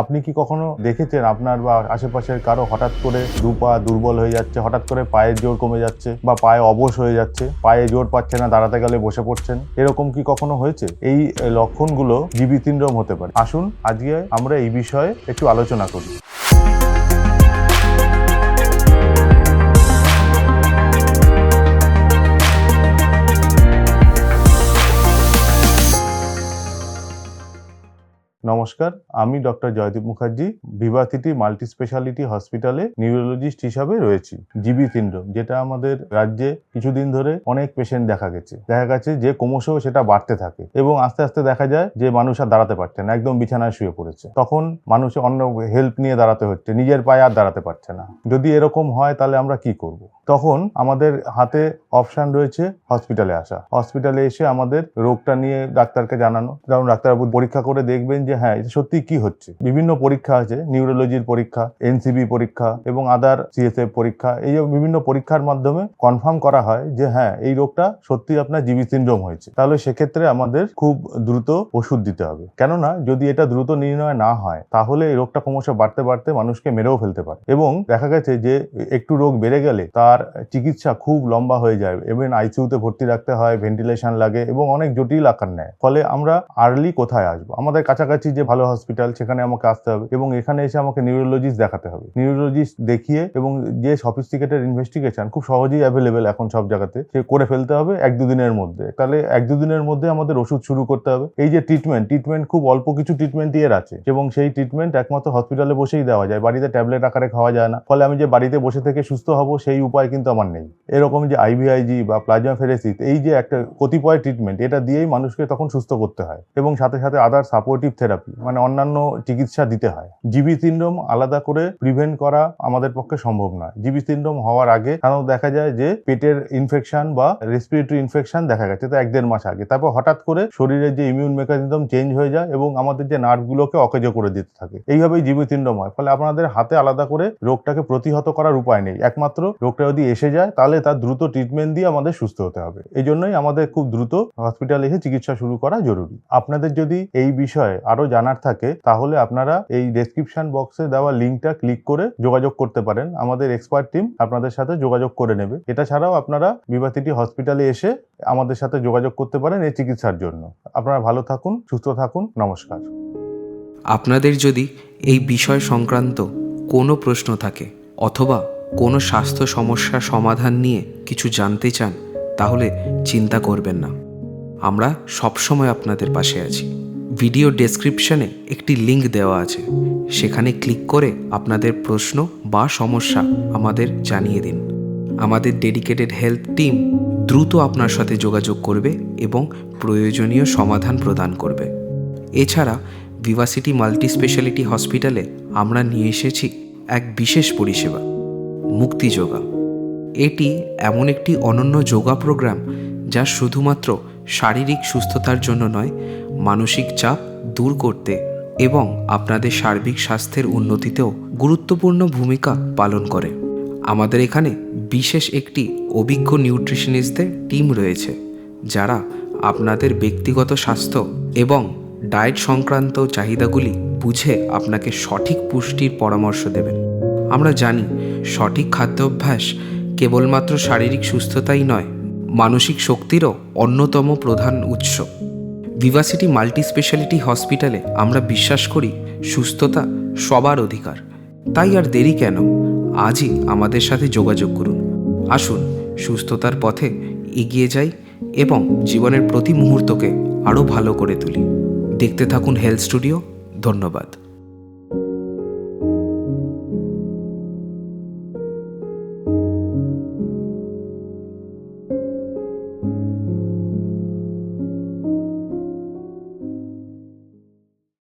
আপনি কি কখনো দেখেছেন আপনার বা আশেপাশের কারও হঠাৎ করে দু পা দুর্বল হয়ে যাচ্ছে, হঠাৎ করে পায়ের জোর কমে যাচ্ছে বা পায়ে অবশ হয়ে যাচ্ছে, পায়ে জোর পাচ্ছে না, দাঁড়াতে গেলে বসে পড়ছেন? এরকম কি কখনো হয়েছে? এই লক্ষণগুলো জিবি সিন্ড্রোম হতে পারে। আসুন, আজকে আমরা এই বিষয়ে একটু আলোচনা করি। নমস্কার, আমি doctor Joydeep Mukherjee, Vivacity multi speciality হসপিটালে নিউরোলজিস্ট হিসাবে রয়েছি, জিবি সিন্ড্রোম, যেটা আমাদের রাজ্যে কিছুদিন ধরে অনেক পেশেন্ট দেখা গেছে। দেখা গেছে যে ক্রমশ সেটা বাড়তে থাকে এবং আস্তে আস্তে দেখা যায় যে মানুষ আর দাঁড়াতে পারছে না, একদম বিছানায় শুয়ে পড়েছে। তখন মানুষ অন্য হেল্প নিয়ে দাঁড়াতে হচ্ছে, নিজের পায়ে আর দাঁড়াতে পারছে না। যদি এরকম হয় তাহলে আমরা কি করব। তখন আমাদের হাতে অপশান রয়েছে হসপিটালে আসা। হসপিটালে এসে আমাদের রোগটা নিয়ে ডাক্তারকে জানানো। কারণ ডাক্তারবাবু পরীক্ষা করে দেখবেন যে হ্যাঁ এটা সত্যি কি হচ্ছে? বিভিন্ন পরীক্ষা আছে, নিউরোলজির পরীক্ষা, এনসিবি পরীক্ষা এবং আদার সিএসএফ পরীক্ষা। এই বিভিন্ন পরীক্ষার মাধ্যমে কনফার্ম করা হয় যে হ্যাঁ এই রোগটা সত্যি আপনার জিবি সিন্ড্রোম হয়েছে। তাহলে সেক্ষেত্রে আমাদের খুব দ্রুত ওষুধ দিতে হবে। কেননা, যদি এটা দ্রুত নির্ণয় না হয়, তাহলে এই রোগটা ক্রমশ বাড়তে বাড়তে মানুষকে মেরেও ফেলতে পারে। এবং দেখা গেছে যে, একটু রোগ বেড়ে গেলে তার চিকিৎসা খুব লম্বা হয়ে যায়। এবং আইসিউতে ভর্তি রাখতে হয় ভেন্টিলেশন লাগে এবং অনেক জটিল আকার নেয়। ফলে আমরা আর্লি কোথায় আসব? আমাদের কাছাকাছি যে ভালো হসপিটাল সেখানে আমাকে আসতে হবে এবং এখানে এসে আমাকে নিউরোলজিস্ট দেখাতে হবে। নিউরোলজিস্ট দেখিয়ে এবং যে সফিস্টিকেটেড ইনভেস্টিগেশন খুব সহজেই অ্যাভেলেবেল এখন সব জায়গাতে, সে করে ফেলতে হবে এক দুদিনের মধ্যে। তাহলে এক দুদিনের মধ্যে আমাদের ওষুধ শুরু করতে হবে। এই যে ট্রিটমেন্ট ট্রিটমেন্ট খুব অল্প কিছু ট্রিটমেন্ট এর আছে এবং সেই ট্রিটমেন্ট একমাত্র হসপিটালে বসেই দেওয়া যায়। বাড়িতে ট্যাবলেট আকারে খাওয়া যায় না। ফলে আমি যে বাড়িতে বসে থেকে সুস্থ হব সেই উপায় কিন্তু আমার নেই। এরকম যে আইভিআইজি বা প্লাজমা ফেরেসিস এই যে একটা কতিপয় ট্রিটমেন্ট এটা দিয়েই মানুষকে তখন সুস্থ করতে হয় এবং সাথে সাথে আদার সাপোর্টিভ থেরাপি মানে অন্যান্য চিকিৎসা দিতে হয়। জিবি সিন্ড্রোম আলাদা করে প্রিভেন্ট করা আমাদের পক্ষে সম্ভব নয়। জিবি সিন্ড্রোম হওয়ার আগে সাধারণত দেখা যায় যে পেটের ইনফেকশন বা রেসপিরেটরি ইনফেকশন দেখা গেছে, তা এক দেড় মাস আগে। তারপর হঠাৎ করে শরীরের যে ইমিউন মেকানিজম চেঞ্জ হয়ে যায় এবং আমাদের যে নার্ভগুলোকে অকেজো করে দিতে থাকে। এইভাবেই জিবি সিন্ড্রোম হয়। ফলে আপনাদের হাতে আলাদা করে রোগটাকে প্রতিহত করার উপায় নেই। একমাত্র রোগটা যদি এসে যায়, তাহলে তার দ্রুত ট্রিটমেন্ট দিয়ে আমাদের সুস্থ হতে হবে। এই জন্যই আমাদের খুব দ্রুত হসপিটালে এসে চিকিৎসা শুরু করা জরুরি। আপনাদের যদি এই বিষয়ে আরও জানার থাকে, তাহলে আপনারা এই ডেসক্রিপশন বক্সে দেওয়া লিঙ্কটা ক্লিক করে যোগাযোগ করতে পারেন। আমাদের এক্সপার্ট টিম আপনাদের সাথে যোগাযোগ করে নেবে। এটা ছাড়াও আপনারা বিভাতিটি হসপিটালে এসে আমাদের সাথে যোগাযোগ করতে পারেন এই চিকিৎসার জন্য। আপনারা ভালো থাকুন, সুস্থ থাকুন, নমস্কার। আপনাদের যদি এই বিষয় সংক্রান্ত কোনো প্রশ্ন থাকে অথবা কোনো স্বাস্থ্য সমস্যার সমাধান নিয়ে কিছু জানতে চান, তাহলে চিন্তা করবেন না। আমরা সবসময় আপনাদের পাশে আছি। ভিডিও ডেসক্রিপশনে একটি লিংক দেওয়া আছে। সেখানে ক্লিক করে আপনাদের প্রশ্ন বা সমস্যা আমাদের জানিয়ে দিন। আমাদের ডেডিকেটেড হেলথ টিম দ্রুত আপনার সাথে যোগাযোগ করবে এবং প্রয়োজনীয় সমাধান প্রদান করবে। এছাড়া ভিভাসিটি মাল্টি স্পেশালিটি হসপিটালে আমরা নিয়ে এসেছি এক বিশেষ পরিষেবা। মুক্তি যোগা। এটি এমন একটি অনন্য যোগা প্রোগ্রাম যা শুধুমাত্র শারীরিক সুস্থতার জন্য নয়, মানসিক চাপ দূর করতে এবং আপনাদের সার্বিক স্বাস্থ্যের উন্নতিতেও গুরুত্বপূর্ণ ভূমিকা পালন করে। আমাদের এখানে বিশেষ একটি অভিজ্ঞ নিউট্রিশনিস্টদের টিম রয়েছে, যারা আপনাদের ব্যক্তিগত স্বাস্থ্য এবং ডায়েট সংক্রান্ত চাহিদাগুলি বুঝে আপনাকে সঠিক পুষ্টির পরামর্শ দেবেন। আমরা জানি সঠিক খাদ্যাভ্যাস কেবলমাত্র শারীরিক সুস্থতাই নয়, মানসিক শক্তিরও অন্যতম প্রধান উৎস। ভিভাসিটি মাল্টি স্পেশালিটি হসপিটালে আমরা বিশ্বাস করি সুস্থতা সবার অধিকার। তাই আর দেরি কেন? আজই আমাদের সাথে যোগাযোগ করুন। আসুন, সুস্থতার পথে এগিয়ে যাই এবং জীবনের প্রতি মুহূর্তকে আরও ভালো করে তুলি। দেখতে থাকুন হেলথ স্টুডিও ধন্যবাদ।